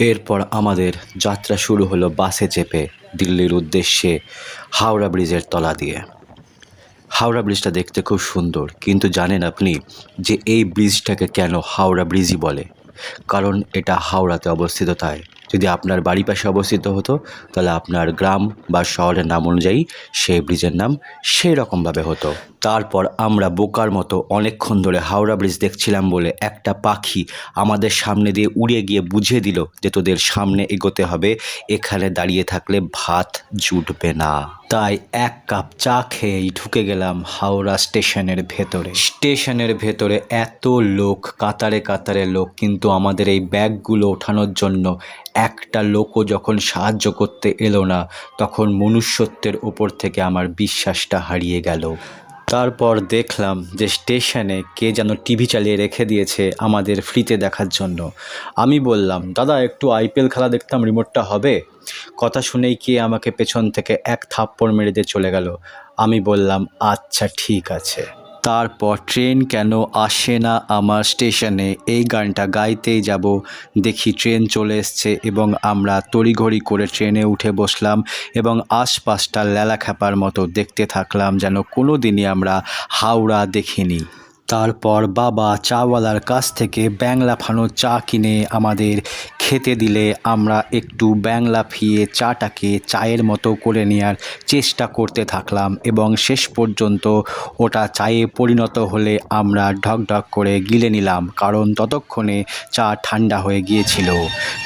এরপর আমাদের যাত্রা শুরু হলো বাসে চেপে দিল্লির উদ্দেশ্যে হাওড়া ব্রিজের তলা দিয়ে। হাওড়া ব্রিজটা দেখতে খুব সুন্দর, কিন্তু জানেন আপনি যে এই ব্রিজটাকে কেন হাওড়া ব্রিজই বলে? কারণ এটা হাওড়াতে অবস্থিত তাই। যদি আপনার বাড়ির পাশে অবস্থিত হতো, তাহলে আপনার গ্রাম বা শহরের নাম অনুযায়ী সেই ব্রিজের নাম সেই রকমভাবে হতো। তারপর আমরা বোকার মতো অনেকক্ষণ ধরে হাওড়া ব্রিজ দেখছিলাম বলে একটা পাখি আমাদের সামনে দিয়ে উড়ে গিয়ে বুঝিয়ে দিল যে তোদের সামনে এগোতে হবে, এখানে দাঁড়িয়ে থাকলে ভাত জুটবে না। তাই এক কাপ চা খেয়েই ঢুকে গেলাম হাওড়া স্টেশনের ভেতরে। স্টেশনের ভেতরে এত লোক, কাতারে কাতারে লোক, কিন্তু আমাদের এই ব্যাগগুলো ওঠানোর জন্য একটা লোকও যখন সাহায্য করতে এলো না, তখন মনুষ্যত্বের ওপর থেকে আমার বিশ্বাসটা হারিয়ে গেল। তারপর দেখলাম যে স্টেশনে কে যেন টিভি চালিয়ে রেখে দিয়েছে আমাদের ফ্রিতে দেখার জন্য। আমি বললাম, দাদা, একটু আইপিএল খেলা দেখতাম, রিমোটটা হবে? কথা শুনেই কে আমাকে পেছন থেকে এক থাপ্পড় মেরে দিয়ে চলে গেল? আমি বললাম আচ্ছা ঠিক আছে। তারপর ট্রেন কেন আসে না আমার স্টেশনে? এই গানটা গাইতেই যাব। দেখি ট্রেন চলে এসছে এবং আমরা তড়িঘড়ি করে ট্রেনে উঠে বসলাম এবং আশপাশটা লেলা খ্যাপার মতো দেখতে থাকলাম যেন কোনো দিনই আমরা হাওড়া দেখিনি। তারপর বাবা চাওয়ালার কাছ থেকে ব্যাং লাফানো চা কিনে আমাদের খেতে দিলে আমরা একটু ব্যাং লাফিয়ে চাটাকে চায়ের মতো করে নেওয়ার চেষ্টা করতে থাকলাম এবং শেষ পর্যন্ত ওটা চায়ে পরিণত হলে আমরা ঢক ঢক করে গিলে নিলাম, কারণ ততক্ষণে চা ঠান্ডা হয়ে গিয়েছিল।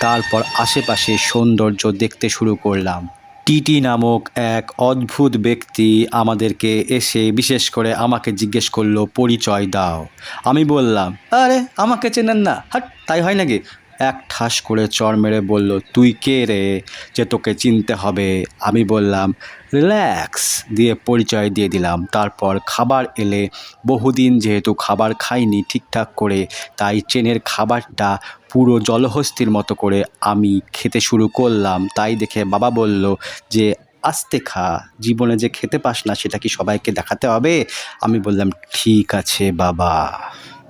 তারপর আশেপাশে সৌন্দর্য দেখতে শুরু করলাম। টিটি নামক এক অদ্ভুত ব্যক্তি আমাদেরকে এসে বিশেষ করে আমাকে জিজ্ঞেস করল, পরিচয় দাও। আমি বললাম, আরে, আমাকে চেনেন না। হাট, তাই হয় নাকি? এক ঠাস করে চর মেরে বলল, তুই কে রে যে তোকে চিনতে হবে? আমি বললাম, রিল্যাক্স। দিয়ে পরিচয় দিয়ে দিলাম। তারপর খাবার এলে, বহুদিন যেহেতু খাবার খাইনি ঠিকঠাক করে, তাই ট্রেনের খাবারটা পুরো জলহস্তির মতো করে আমি খেতে শুরু করলাম। তাই দেখে বাবা বলল যে, আস্তে খা, জীবনে যে খেতে পাস না সেটা কি সবাইকে দেখাতে হবে? আমি বললাম, ঠিক আছে বাবা।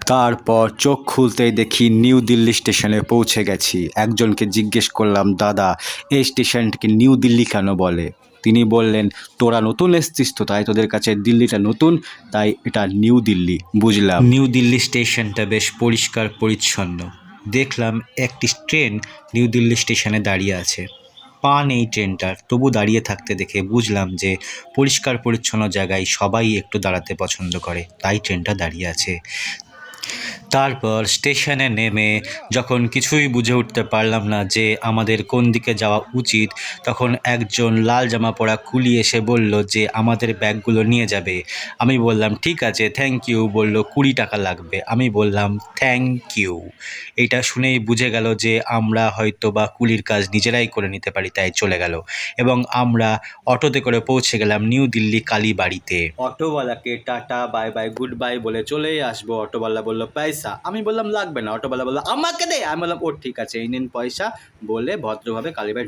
তারপর চোখ খুলতেই দেখি নিউ দিল্লি স্টেশনে পৌঁছে গেছি। একজনকে জিজ্ঞেস করলাম, দাদা, এই স্টেশনটিকে নিউ দিল্লি কেন বলে? তিনি বললেন, তোরা নতুন এসছিস তো, তাই তোদের কাছে দিল্লিটা নতুন, তাই এটা নিউ দিল্লি। বুঝলাম। নিউ দিল্লি স্টেশনটা বেশ পরিষ্কার, পরিচ্ছন্ন। দেখলাম একটি ট্রেন নিউ দিল্লি স্টেশনে দাঁড়িয়ে আছে। পা নেই ট্রেনটার, তবু দাঁড়িয়ে থাকতে দেখে বুঝলাম যে পরিষ্কার, পরিচ্ছন্ন জায়গায় সবাই একটু দাঁড়াতে পছন্দ করে, তাই ট্রেনটা দাঁড়িয়ে আছে। তারপর স্টেশনে নেমে যখন কিছুই বুঝে উঠতে পারলাম না যে আমাদের কোন দিকে যাওয়া উচিত, তখন একজন লাল জামা পরা কুলি এসে বলল যে আমাদের ব্যাগগুলো নিয়ে যাবে। আমি বললাম, ঠিক আছে থ্যাংক ইউ বলল, কুড়ি টাকা লাগবে। আমি বললাম থ্যাংক ইউ এটা শুনেই বুঝে গেল যে আমরা হয়তো বা কুলির কাজ নিজেরাই করে নিতে পারি, তাই চলে গেল। এবং আমরা অটোতে করে পৌঁছে গেলাম নিউ দিল্লি কালীবাড়িতে। অটোওয়ালাকে tata, bye bye, good bye বলে চলেই আসব। অটোওয়ালা বলল পয়সা। আমি বললাম, লাগবে না। অটোওয়ালা বলল, আমাকে দে। আমি বললাম ও ঠিক আছে, এই নিন পয়সা। বলে ভদ্রভাবে কালীবাড়ি